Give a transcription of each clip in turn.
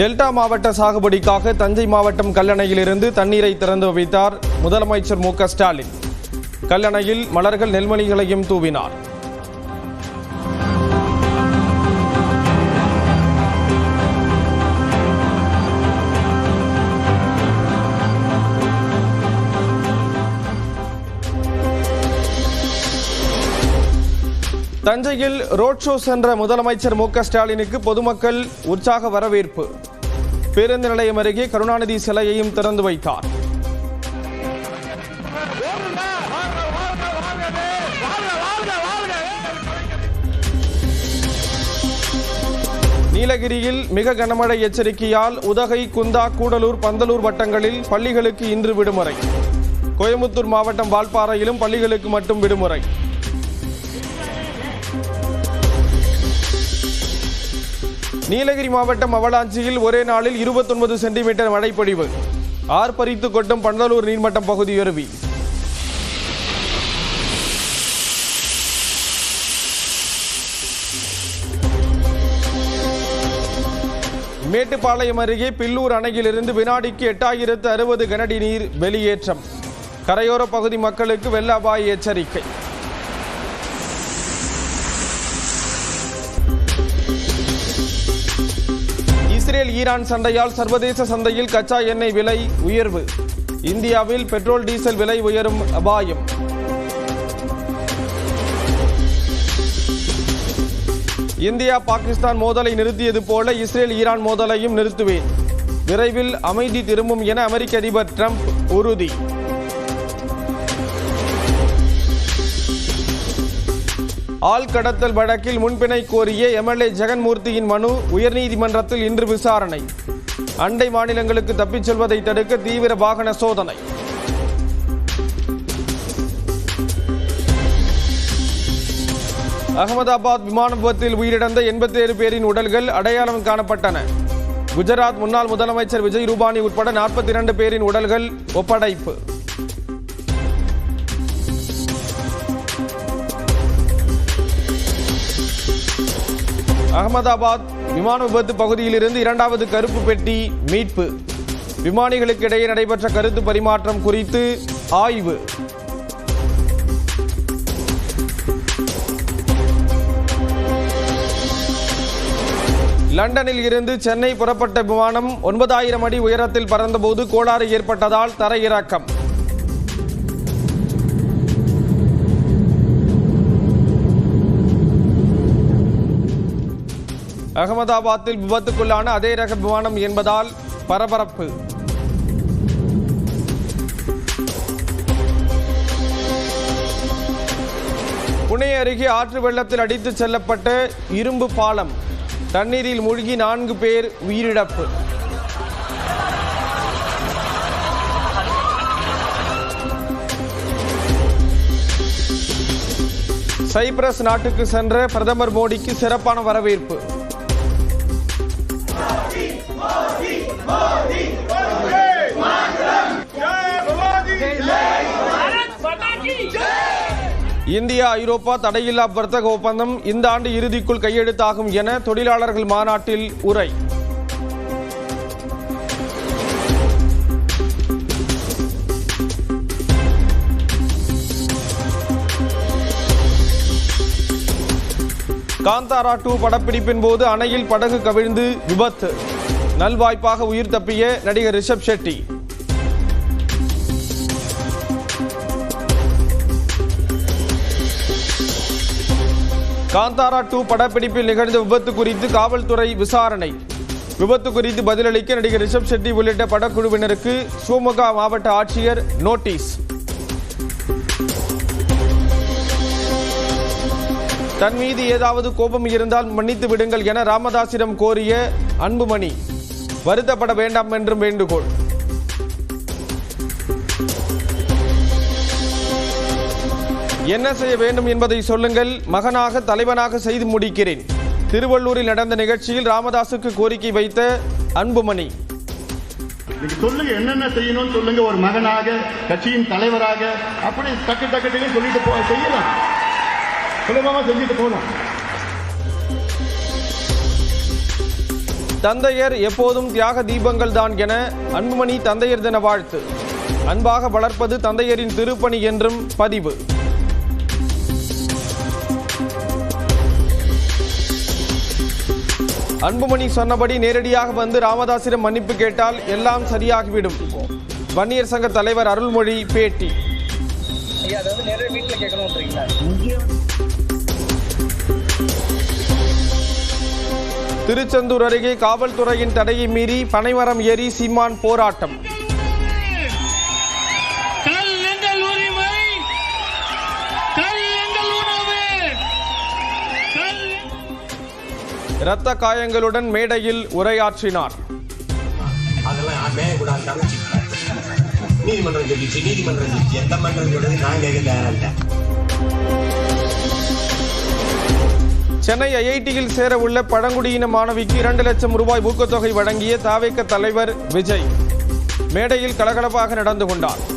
Delta மாவட்ட சாகுபடிக்காக தஞ்சை மாவட்டம் கல்லணையிலிருந்து தண்ணீரை திறந்து வைத்தார் முதலமைச்சர் மு க ஸ்டாலின். கல்லணையில் மலர்கள் நெல்மணிகளையும் தூவினார். தஞ்சையில் ரோட் ஷோ சென்ற முதலமைச்சர் மு ஸ்டாலினுக்கு பொதுமக்கள் உற்சாக வரவேற்பு. பேருந்து நிலையம் அருகே கருணாநிதி சிலையையும் திறந்து வைத்தார். நீலகிரியில் மிக கனமழை எச்சரிக்கையால் உதகை குந்தா கூடலூர் பந்தலூர் வட்டங்களில் பள்ளிகளுக்கு இன்று விடுமுறை. கோயமுத்தூர் மாவட்டம் வால்பாறையிலும் பள்ளிகளுக்கு மட்டும் விடுமுறை. நீலகிரி மாவட்டம் அவலாஞ்சியில் ஒரே நாளில் 29 சென்டிமீட்டர் மழைப்பொழிவு. ஆர்ப்பரித்து கொட்டும் பண்டலூர் நீர்மட்டம் பகுதி அருவி மேட்டுப்பாளையம் அருகே பில்லூர் அணையிலிருந்து வினாடிக்கு எட்டாயிரத்து அறுபது கனடி நீர் வெளியேற்றம். கரையோர பகுதி மக்களுக்கு வெள்ள அபாய எச்சரிக்கை. இஸ்ரேல் ஈரான் சண்டையால் சர்வதேச சந்தையில் கச்சா எண்ணெய் விலை உயர்வு. இந்தியாவில் பெட்ரோல் டீசல் விலை உயரும் அபாயம். இந்தியா பாகிஸ்தான் மோதலை நிறுத்தியது போல இஸ்ரேல் ஈரான் மோதலையும் நிறுத்துவேன். விரைவில் அமைதி திரும்பும் என அமெரிக்க அதிபர் டிரம்ப் உறுதி. ஆள் கடத்தல் வழக்கில் முன்பிணை கோரிய எம்எல்ஏ ஜெகன்மூர்த்தியின் மனு உயர்நீதிமன்றத்தில் இன்று விசாரணை. அண்டை மாநிலங்களுக்கு தப்பிச் செல்வதை தடுக்க தீவிர வாகன சோதனை. அகமதாபாத் விமான விபத்தில் உயிரிழந்த 87 பேரின் உடல்கள் அடையாளம் காணப்பட்டன. குஜராத் முன்னாள் முதலமைச்சர் விஜய் ரூபானி உட்பட 42 பேரின் உடல்கள் ஒப்படைப்பு. அகமதாபாத் விமான விபத்து பகுதியிலிருந்து இரண்டாவது கருப்பு பெட்டி மீட்பு. விமானிகளுக்கு இடையே நடைபெற்ற கருத்து பரிமாற்றம் குறித்து ஆய்வு. லண்டனில் இருந்து சென்னை புறப்பட்ட விமானம் ஒன்பதாயிரம் அடி உயரத்தில் பறந்தபோது கோளாறு ஏற்பட்டதால் தரையிறக்கம். அகமதாபாத்தில் விபத்துக்குள்ளான அதே ரக விமானம் என்பதால் பரபரப்பு. புனே அருகே ஆற்று வெள்ளத்தில் அடித்துச் செல்லப்பட்ட இரும்பு பாலம். தண்ணீரில் மூழ்கி நான்கு பேர் உயிரிழப்பு. சைப்ரஸ் நாட்டுக்கு சென்ற பிரதமர் மோடிக்கு சிறப்பான வரவேற்பு. இந்தியா ஐரோப்பா தடையில்லா வர்த்தக ஒப்பந்தம் இந்த ஆண்டு இறுதிக்குள் கையெழுத்தாகும் என தொழிலாளர்கள் மாநாட்டில் உரை. காந்தாரா டூ படப்பிடிப்பின் போது அணையில் படகு கவிழ்ந்து விபத்து. நல்வாய்ப்பாக உயிர் தப்பிய நடிகர் ரிஷப் ஷெட்டி. காந்தாரா டூ படப்பிடிப்பில் நிகழ்ந்த விபத்து குறித்து காவல்துறை விசாரணை. விபத்து குறித்து பதிலளிக்க நடிகர் ரிஷப் ஷெட்டி உள்ளிட்ட படக்குழுவினருக்கு சிவமொகா மாவட்ட ஆட்சியர் நோட்டீஸ். தன் மீது ஏதாவது கோபம் இருந்தால் மன்னித்து விடுங்கள் என ராமதாசிடம் கோரிய அன்புமணி. வருத்தப்பட வேண்டாம் என்றும் வேண்டுகோள். என்ன செய்ய வேண்டும் என்பதை சொல்லுங்கள். மகனாக தலைவனாக செய்து முடிக்கிறேன். திருவள்ளூரில் நடந்த நிகழ்ச்சியில் ராமதாசுக்கு கோரிக்கை வைத்த அன்புமணி. சொல்லுங்க என்னென்ன செய்யணும்னு சொல்லுங்க. ஒரு மகனாக கட்சியின் தலைவராக அப்படி டக்கு டக்கு சொல்லிட்டு போ செய்யலாம். சுலபமா செஞ்சுட்டு போகலாம். தந்தையர் எப்போதும் தியாக தீபங்கள் தான் என அன்புமணி தந்தையர் தின வாழ்த்து. அன்பாக வளர்ப்பது தந்தையரின் திருப்பணி என்றும் பதிவு. அன்புமணி சொன்னபடி நேரடியாக வந்து ராமதாசிடம் மன்னிப்பு கேட்டால் எல்லாம் சரியாகிவிடும். வன்னியர் சங்க தலைவர் அருள்மொழி பேட்டி. திருச்செந்தூர் அருகே காவல்துறையின் தடையை மீறி பனைமரம் ஏறி சீமான் போராட்டம். இரத்த காயங்களுடன் மேடையில் உரையாற்றினார். சென்னை ஐஐடியில் சேர உள்ள பழங்குடியின மாணவிக்கு இரண்டு லட்சம் ரூபாய் ஊக்கத்தொகை வழங்கிய தாவேக்க தலைவர் விஜய். மேடையில் கலகலப்பாக நடந்து கொண்டார்.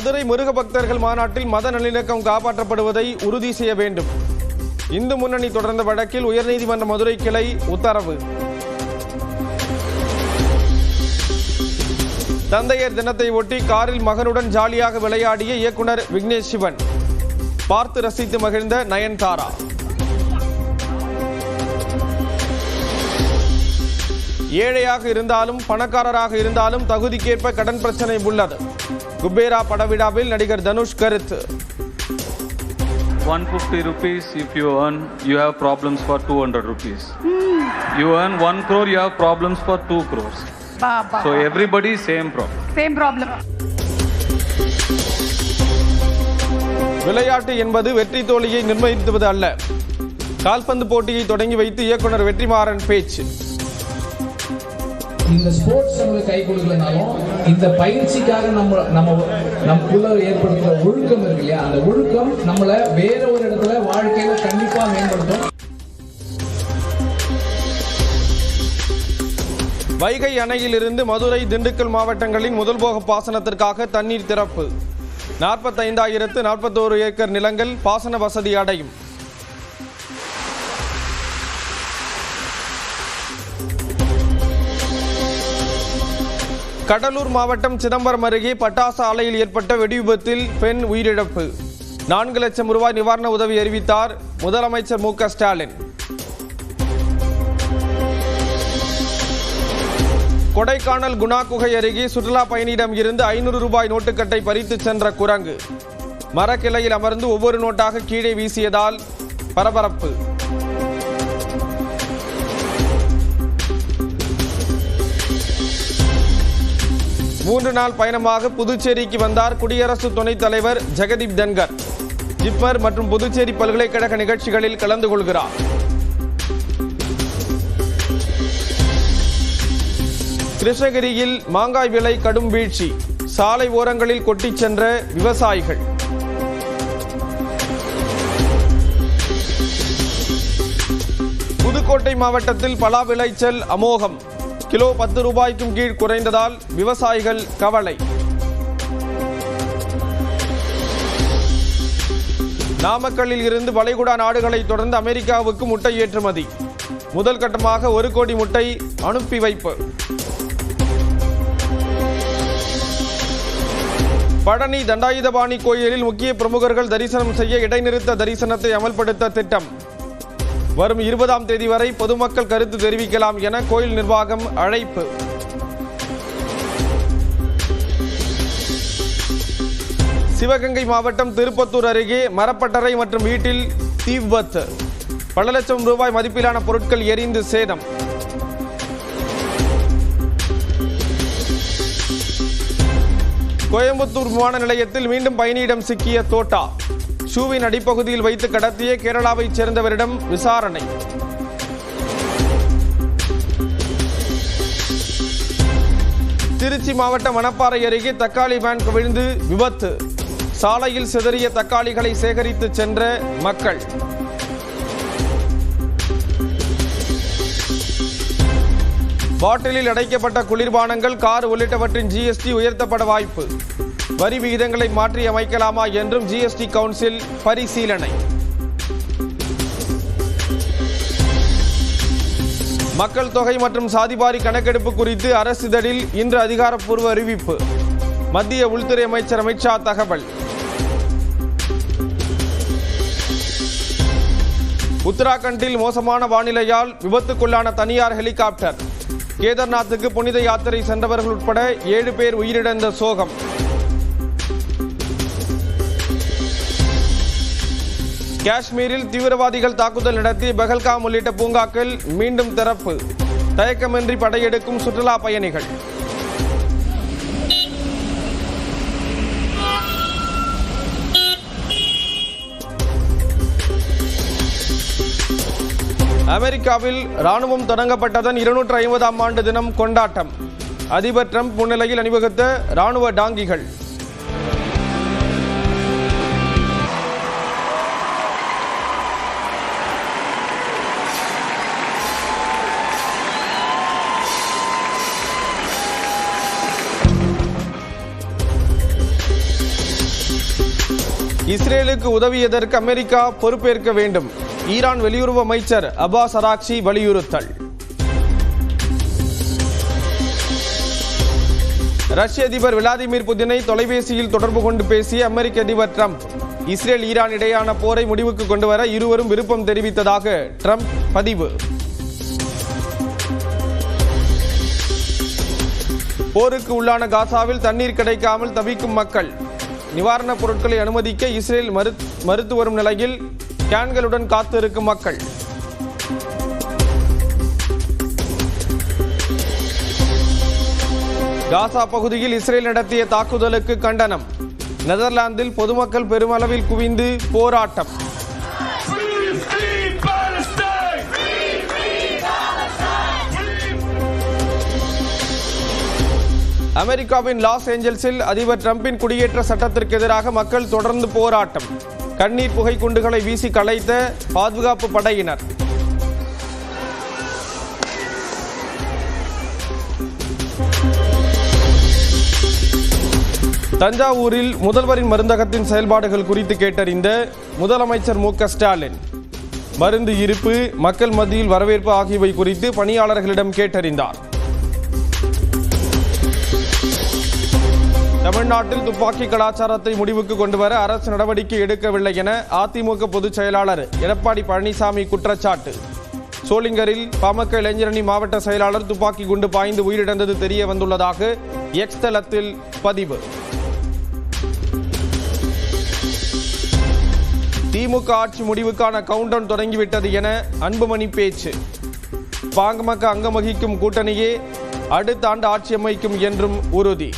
மதுரை முருக பக்தர்கள் மாநாட்டில் மத நல்லிணக்கம் காப்பாற்றப்படுவதை உறுதி செய்ய வேண்டும். இந்து முன்னணி தொடர்ந்த வழக்கில் உயர்நீதிமன்ற மதுரை கிளை உத்தரவு. தந்தையர் தினத்தை ஒட்டி காரில் மகனுடன் ஜாலியாக விளையாடிய இயக்குனர் விக்னேஷ் சிவன். பார்த்து ரசித்து மகிழ்ந்த நயன்தாரா ஏழையாக இருந்தாலும் பணக்காரராக இருந்தாலும் தகுதிக்கேற்ப கடன் பிரச்சனை உள்ளது. குபேரா படவிழாவில் நடிகர் தனுஷ் கருத்து 150 rupees if you earn you have problems for 200 rupees you earn 1 crore you have problems for 2 crores Baba. so everybody same problem Same problem. விளையாட்டு என்பது வெற்றி தோல்வியை நிர்ணயித்துவது அல்ல கால்பந்து போட்டியை தொடங்கி வைத்து இயக்குனர் வெற்றிமாறன் பேச்சு இந்த ஸ்போர்ட்ஸ் நம்மளுக்கு கை கொடுக்கலனாலும் இந்த பயிற்சிக்காக நம்ம நம்ம நமக்குள்ள ஏற்படுத்துகிற ஒழுக்கம் இருக்கு இல்லையா? அந்த ஒழுக்கம் நம்மளை வேற ஒரு இடத்துல வாழ்க்கையில கண்டிப்பா மேம்படுத்தும். வைகை அணையிலிருந்து மதுரை திண்டுக்கல் மாவட்டங்களின் முதல் போக பாசனத்திற்காக தண்ணீர் திறப்பு. நாற்பத்தைந்தாயிரத்து நாற்பத்தோரு ஏக்கர் நிலங்கள் பாசன வசதி அடையும். கடலூர் மாவட்டம் சிதம்பரம் அருகே பட்டாசு ஆலையில் ஏற்பட்ட வெடிவிபத்தில் பெண் உயிரிழப்பு. நான்கு லட்சம் ரூபாய் நிவாரண உதவி அறிவித்தார் முதலமைச்சர் மு க ஸ்டாலின். கொடைக்கானல் குணா குகை அருகே சுற்றுலா பயணியிடம் இருந்து ஐநூறு ரூபாய் நோட்டுக்கட்டை பறித்து சென்ற குரங்கு. மரக்கிளையில் அமர்ந்து ஒவ்வொரு நோட்டாக கீழே வீசியதால் பரபரப்பு. மூன்று நாள் பயணமாக புதுச்சேரிக்கு வந்தார் குடியரசு துணைத் தலைவர் ஜெகதீப் தன்கர். ஜிப்மர் மற்றும் புதுச்சேரி பல்கலைக்கழக நிகழ்ச்சிகளில் கலந்து கொள்கிறார். கிருஷ்ணகிரியில் மாங்காய் விலை கடும் வீழ்ச்சி. சாலை ஓரங்களில் கொட்டிச் சென்ற விவசாயிகள். புதுக்கோட்டை மாவட்டத்தில் பலா விளைச்சல் அமோகம். கிலோ பத்து ரூபாய்க்கும் கீழ் குறைந்ததால் விவசாயிகள் கவலை. நாமக்கல்லில் இருந்து வளைகுடா நாடுகளை தொடர்ந்து அமெரிக்காவுக்கு முட்டை ஏற்றுமதி. முதல் கட்டமாக ஒரு கோடி முட்டை அனுப்பி வைப்பு. பழனி தண்டாயுதபாணி கோயிலில் முக்கிய பிரமுகர்கள் தரிசனம் செய்ய இடைநிறுத்த தரிசனத்தை அமல்படுத்த திட்டம். வரும் இருபதாம் தேதி வரை பொதுமக்கள் கருத்து தெரிவிக்கலாம் என கோயில் நிர்வாகம் அழைப்பு. சிவகங்கை மாவட்டம் திருப்பத்தூர் அருகே மரப்பட்டறை மற்றும் வீட்டில் தீ விபத்து பல லட்சம் ரூபாய் மதிப்பிலான பொருட்கள் எரிந்து சேதம். கோயம்புத்தூர் விமான நிலையத்தில் மீண்டும் பயணியிடம் சிக்கிய தோட்டா. ஷூவின் அடிப்பகுதியில் வைத்து கடத்திய கேரளாவைச் சேர்ந்தவரிடம் விசாரணை. திருச்சி மாவட்டம் மணப்பாறை அருகே தக்காளி வேன் கவிழ்ந்து விபத்து. சாலையில் சிதறிய தக்காளிகளை சேகரித்து சென்ற மக்கள். பாட்டிலில் அடைக்கப்பட்ட குளிர்பானங்கள் கார் உள்ளிட்டவற்றின் ஜிஎஸ்டி உயர்த்தப்பட வாய்ப்பு. வரி விகிதங்களை மாற்றி அமைக்கலாமா என்றும் ஜிஎஸ்டி கவுன்சில் பரிசீலனை. மக்கள் தொகை மற்றும் சாதிபாரி கணக்கெடுப்பு குறித்து அரசிதழில் இன்று அதிகாரப்பூர்வ அறிவிப்பு. மத்திய உள்துறை அமைச்சர் அமித்ஷா தகவல். உத்தராகண்டில் மோசமான வானிலையால் விபத்துக்குள்ளான தனியார் ஹெலிகாப்டர். கேதர்நாத்துக்கு புனித யாத்திரை சென்றவர்கள் உட்பட ஏழு பேர் உயிரிழந்த சோகம். காஷ்மீரில் தீவிரவாதிகள் தாக்குதல் நடத்தி பகல்காம் உள்ளிட்ட பூங்காக்கள் மீண்டும் திறப்பு. தயக்கமின்றி படையெடுக்கும் சுற்றுலா பயணிகள். அமெரிக்காவில் ராணுவம் தொடங்கப்பட்டதன் இருநூற்று ஐம்பதாம் ஆண்டு தினம் கொண்டாட்டம். அதிபர் ட்ரம்ப் முன்னிலையில் அணிவகுத்த ராணுவ டாங்கிகள். இஸ்ரேலுக்கு உதவியதற்கு அமெரிக்கா பொறுப்பேற்க வேண்டும். ஈரான் வெளியுறவு அமைச்சர் அபாஸ் அராக்சி வலியுறுத்தல். ரஷ்ய அதிபர் விளாடிமிர் புதினை தொலைபேசியில் தொடர்பு கொண்டு பேசிய அமெரிக்க அதிபர் டிரம்ப். இஸ்ரேல் ஈரான் இடையான போரை முடிவுக்கு கொண்டுவர இருவரும் விருப்பம் தெரிவித்ததாக டிரம்ப் பதிவு. போருக்கு உள்ளான காசாவில் தண்ணீர் கிடைக்காமல் தவிக்கும் மக்கள். நிவாரணப் பொருட்களை அனுமதிக்க இஸ்ரேல் மறு மறுத்து வரும் நிலையில் கேன்களுடன் காத்திருக்கும் மக்கள். காசா பகுதியில் இஸ்ரேல் நடத்திய தாக்குதலுக்கு கண்டனம். நெதர்லாந்தில் பொதுமக்கள் பெருமளவில் குவிந்து போராட்டம். அமெரிக்காவின் லாஸ் ஏஞ்சல்ஸில் அதிபர் டிரம்பின் குடியேற்ற சட்டத்திற்கு எதிராக மக்கள் தொடர்ந்து போராட்டம். கண்ணீர் புகை குண்டுகளை வீசி கலைத்த பாதுகாப்பு படையினர். தஞ்சாவூரில் முதல்வரின் மருந்தகத்தின் செயல்பாடுகள் குறித்து கேட்டறிந்த முதலமைச்சர் மு க ஸ்டாலின். மருந்து இருப்பு மக்கள் மத்தியில் வரவேற்பு ஆகியவை குறித்து பணியாளர்களிடம் கேட்டறிந்தார். தமிழ்நாட்டில் துப்பாக்கி கலாச்சாரத்தை முடிவுக்கு கொண்டுவர அரசு நடவடிக்கை எடுக்கவில்லை என அதிமுக பொதுச் செயலாளர் எடப்பாடி பழனிசாமி குற்றச்சாட்டு. சோளிங்கரில் பாமக இளைஞரணி மாவட்ட செயலாளர் துப்பாக்கி குண்டு பாய்ந்து உயிரிழந்தது தெரிய வந்துள்ளதாக எக்ஸ் தளத்தில் பதிவு. திமுக ஆட்சி முடிவுக்கான கவுண்டவுன் தொடங்கிவிட்டது என அன்புமணி பேச்சு. பாமக அங்கம் வகிக்கும் கூட்டணியே அடுத்த ஆண்டு ஆட்சி அமைக்கும் என்றும் உறுதி.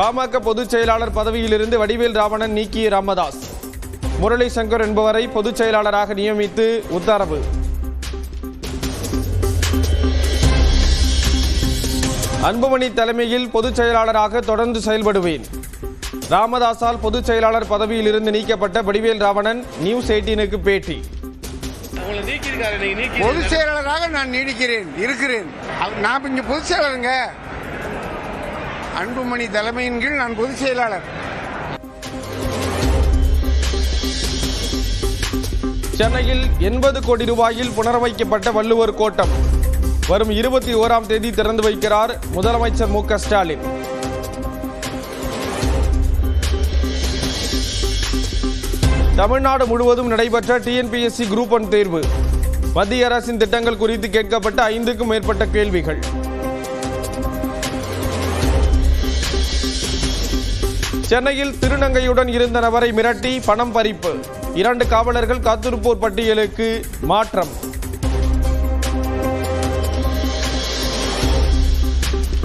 பாமக பொதுச் செயலாளர் பதவியிலிருந்து வடிவேல் ராவணன் நீக்கிய ராமதாஸ். முரளி சங்கர் என்பவரை பொதுச் செயலாளராக நியமித்து உத்தரவு. அன்புமணி தலைமையில் பொதுச் செயலாளராக தொடர்ந்து செயல்படுவேன். ராமதாஸால் பொதுச் செயலாளர் பதவியிலிருந்து நீக்கப்பட்ட வடிவேல் ராவணன் நியூஸ் எயிட்டீனுக்கு பேட்டி. பொதுச் செயலாளராக நான் நீடிக்கிறேன் இருக்கிறேன். நான் இங்க பொதுச் செயலாளருங்க. அன்புமணி தலைமையின் கீழ் நான் பொதுச் செயலாளர். சென்னையில் எண்பது கோடி ரூபாயில் புனரமைக்கப்பட்ட வள்ளுவர் கோட்டம். வரும் இருபத்தி ஓராம் தேதி திறந்து வைக்கிறார் முதலமைச்சர் மு க ஸ்டாலின். தமிழ்நாடு முழுவதும் நடைபெற்ற டிஎன்பிஎஸ்சி குரூப் ஒன் தேர்வு. மத்திய அரசின் திட்டங்கள் குறித்து கேட்கப்பட்ட ஐந்துக்கும் மேற்பட்ட கேள்விகள். சென்னையில் திருநங்கையுடன் இருந்த நபரை மிரட்டி பணம் பறிப்பு. இரண்டு காவலர்கள் காத்திருப்போர் பட்டியலுக்கு மாற்றம்.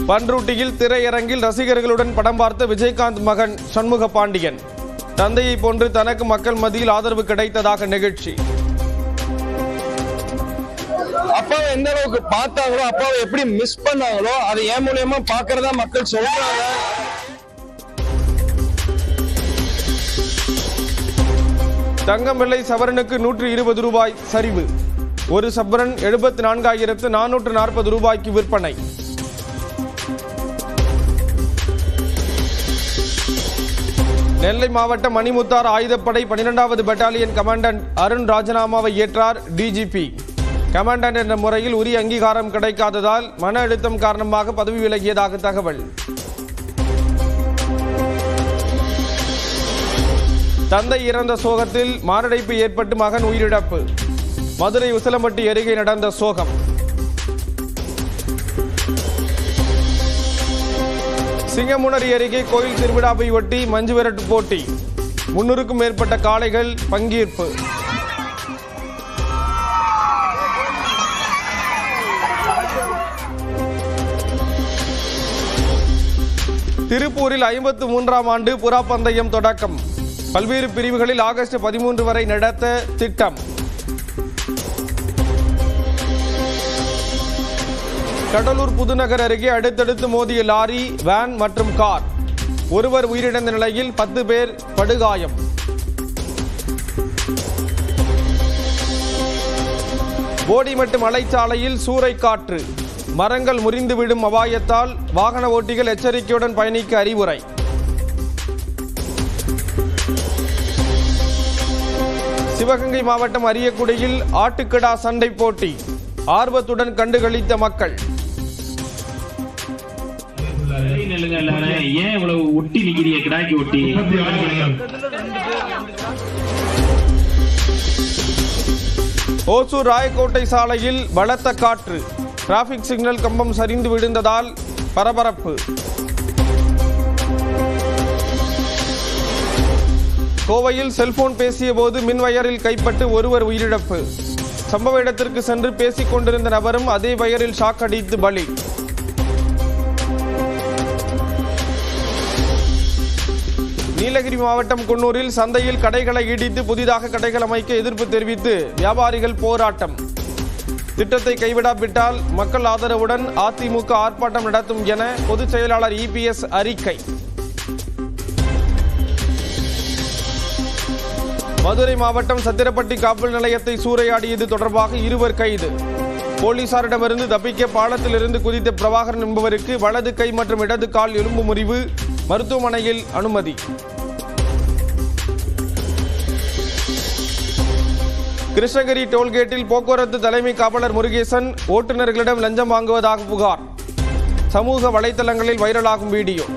பன்ருட்டியில் திரையரங்கில் ரசிகர்களுடன் படம் பார்த்த விஜயகாந்த் மகன் சண்முக பாண்டியன் தந்தையை போன்று தனக்கு மக்கள் மத்தியில் ஆதரவு கிடைத்ததாக நிகழ்ச்சி. அப்பாவை எந்த அளவுக்கு பார்த்தாங்களோ அப்பாவை எப்படி மிஸ் பண்ணாங்களோ அதை என் மூலியமா பாக்குறதா மக்கள் சொல்றாங்க. தங்கம் விலை சவரனுக்கு நூற்று இருபது ரூபாய் சரிவு. ஒரு சப்ரன் எழுபத்தி நான்காயிரத்து நானூற்று நாற்பது ரூபாய்க்கு விற்பனை. நெல்லை மாவட்டம் மணிமுத்தார் ஆயுதப்படை பனிரெண்டாவது பெட்டாலியன் கமாண்டன்ட் அருண் ராஜினாமாவை ஏற்றார் டிஜிபி கமாண்டன்ட் என்ற முறையில் உரிய அங்கீகாரம் கிடைக்காததால் மன அழுத்தம் காரணமாக பதவி விலகியதாக தகவல். தந்தை இறந்த சோகத்தில் மாரடைப்பு ஏற்பட்டு மகன் உயிரிழப்பு. மதுரை உசிலம்பட்டி அருகே நடந்த சோகம். சிங்கமுனரி அருகே கோயில் திருவிழாவை ஒட்டி மஞ்சு விரட்டு போட்டி. முன்னூறுக்கும் மேற்பட்ட காளைகள் பங்கேற்பு. திருப்பூரில் ஐம்பத்து மூன்றாம் ஆண்டு புறா பந்தயம் தொடக்கம். பல்வேறு பிரிவுகளில் ஆகஸ்ட் பதிமூன்று வரை நடத்த திட்டம். கடலூர் புதுநகர் அருகே அடுத்தடுத்து மோதிய லாரி வேன் மற்றும் கார். ஒருவர் உயிரிழந்த நிலையில் பத்து பேர் படுகாயம். போடிமட்டு மலைச்சாலையில் சூறைக்காற்று. மரங்கள் முறிந்து விடும் அபாயத்தால் வாகன ஓட்டிகள் எச்சரிக்கையுடன் பயணிக்க அறிவுரை. சிவகங்கை மாவட்டம் அரியக்குடியில் ஆட்டுக்கடா சண்டை போட்டி. ஆர்வத்துடன் கண்டுகளித்த மக்கள். ஏன் இவ்வளவு ஒட்டி நிக்கிறீங்க கிடாக்கி ஒட்டி ஓசூர் ராயக்கோட்டை சாலையில் பலத்த காற்று. டிராபிக் சிக்னல் கம்பம் சரிந்து விழுந்ததால் பரபரப்பு. கோவையில் செல்போன் பேசிய போது மின்வயரில் கைப்பட்டு ஒருவர் உயிரிழப்பு. சம்பவ இடத்திற்கு சென்று பேசிக் கொண்டிருந்த நபரும் அதே வயரில் ஷாக் அடித்து பலி. நீலகிரி மாவட்டம் குன்னூரில் சந்தையில் கடைகளை இடித்து புதிதாக கடைகள் அமைக்க எதிர்ப்பு தெரிவித்து வியாபாரிகள் போராட்டம். திட்டத்தை கைவிடாவிட்டால் மக்கள் ஆதரவுடன் அதிமுக ஆர்ப்பாட்டம் நடத்தும் என பொதுச் செயலாளர் இபிஎஸ் அறிக்கை. மதுரை மாவட்டம் சத்திரப்பட்டி காவல் நிலையத்தை சூறையாடியது தொடர்பாக இருவர் கைது. போலீசாரிடமிருந்து தப்பிக்க பாலத்திலிருந்து குதித்த பிரபாகரன் என்பவருக்கு வலது கை மற்றும் இடது கால் எலும்பு முறிவு மருத்துவமனையில் அனுமதி. கிருஷ்ணகிரி டோல்கேட்டில் போக்குவரத்து தலைமை காவலர் முருகேசன் ஓட்டுநர்களிடம் லஞ்சம் வாங்குவதாக புகார். சமூக வலைதளங்களில் வைரலாகும் வீடியோ.